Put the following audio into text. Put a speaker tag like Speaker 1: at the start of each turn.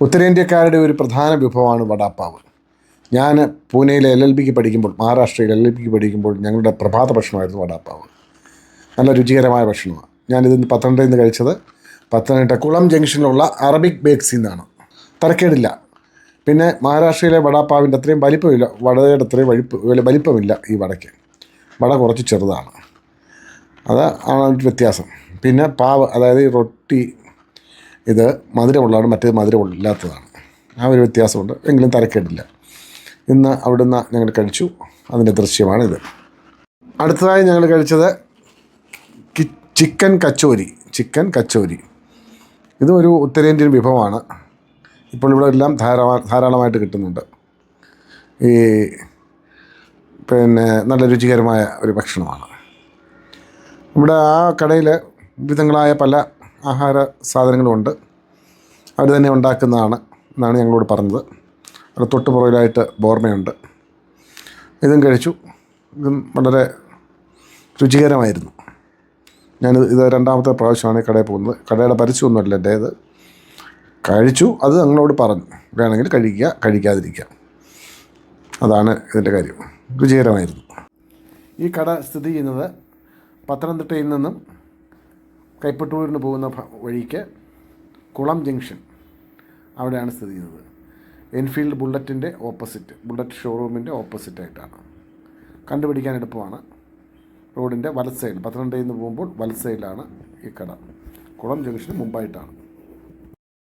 Speaker 1: ഉത്തരേന്ത്യക്കാരുടെ ഒരു പ്രധാന വിഭവമാണ് വടാപ്പാവ്. ഞാൻ പൂനെയിലെ എൽ എൽ ബിക്ക് പഠിക്കുമ്പോൾ മഹാരാഷ്ട്രയിൽ എൽ എൽ ബിക്ക് പഠിക്കുമ്പോൾ ഞങ്ങളുടെ പ്രഭാത ഭക്ഷണമായിരുന്നു വടാപ്പാവ്. നല്ല രുചികരമായ ഭക്ഷണമാണ്. ഞാനിതിന്ന് പത്തനംതിട്ടയിൽ നിന്ന് കഴിച്ചത് പത്തനംതിട്ട കുളം ജംഗ്ഷനിലുള്ള അറബിക് ബേക്സിൽ നിന്നാണ്. തരക്കേടില്ല. പിന്നെ മഹാരാഷ്ട്രയിലെ വടാപ്പാവിന്റെ അത്രയും വലിപ്പമില്ല വടയുടെ അത്രയും വലിപ്പ് വലി- വലിപ്പമില്ല ഈ വടയ്ക്ക്. വട കുറച്ച് ചെറുതാണ്. അത് ആണ് വ്യത്യാസം. പിന്നെ പാവ് അതായത് ഈ റൊട്ടി ഇത് മധുരമുള്ളതാണ് മറ്റേത് മധുരമില്ലാത്തതാണ്. ആ ഒരു വ്യത്യാസമുണ്ട്. എങ്കിലും തരക്കേടില്ല. ഇന്ന് അവിടുന്ന് ഞങ്ങൾ കഴിച്ചു. അതിന്റെ ദൃശ്യമാണിത്. അടുത്തതായി ഞങ്ങൾ കഴിച്ചത് ചിക്കൻ കച്ചോരി ചിക്കൻ കച്ചോരി. ഇതും ഒരു ഉത്തരേന്ത്യൻ വിഭവമാണ്. ഇപ്പോൾ ഇവിടെ എല്ലാം ധാരാള ധാരാളമായിട്ട് കിട്ടുന്നുണ്ട്. ഈ പിന്നെ നല്ല രുചികരമായ ഒരു ഭക്ഷണമാണ്. ഇവിടെ ആ കടയിൽ വിവിധങ്ങളായ പല ആഹാര സാധനങ്ങളുമുണ്ട് അവർ തന്നെ ഉണ്ടാക്കുന്നതാണ് എന്നാണ് ഞങ്ങളോട് പറഞ്ഞത്. അവിടെ തൊട്ട് പുറകിലായിട്ട് ബോർമയുണ്ട്. ഇതും കഴിച്ചു. ഇതും വളരെ രുചികരമായിരുന്നു. ഞാൻ ഇത് രണ്ടാമത്തെ പ്രാവശ്യമാണ് കടയിൽ പോകുന്നത്. കടയുടെ പരസ്യമൊന്നുമല്ല എന്റെ ഇത് കഴിച്ചു. അത് ഞങ്ങളോട് പറഞ്ഞു. വേണമെങ്കിൽ കഴിക്കുക കഴിക്കാതിരിക്കുക. അതാണ് ഇതിന്റെ കാര്യം. രുചികരമായിരുന്നു. ഈ കട സ്ഥിതി ചെയ്യുന്നത് പത്തനംതിട്ടയിൽ നിന്നും കൈപ്പട്ടൂരിന് പോകുന്ന വഴിക്ക് കുളം ജംഗ്ഷൻ അവിടെയാണ് സ്ഥിതി ചെയ്യുന്നത്. എൻഫീൽഡ് ബുള്ളറ്റിന്റെ ഓപ്പോസിറ്റ് ബുള്ളറ്റ് ഷോറൂമിന്റെ ഓപ്പോസിറ്റായിട്ടാണ്. കണ്ടുപിടിക്കാൻ എളുപ്പമാണ്. റോഡിന്റെ വലത് സൈഡിൽ പത്തനംതിട്ടയിൽ നിന്ന് പോകുമ്പോൾ വലത് സൈഡിലാണ് ഈ കട. കുളം ജംഗ്ഷന് മുമ്പായിട്ടാണ്.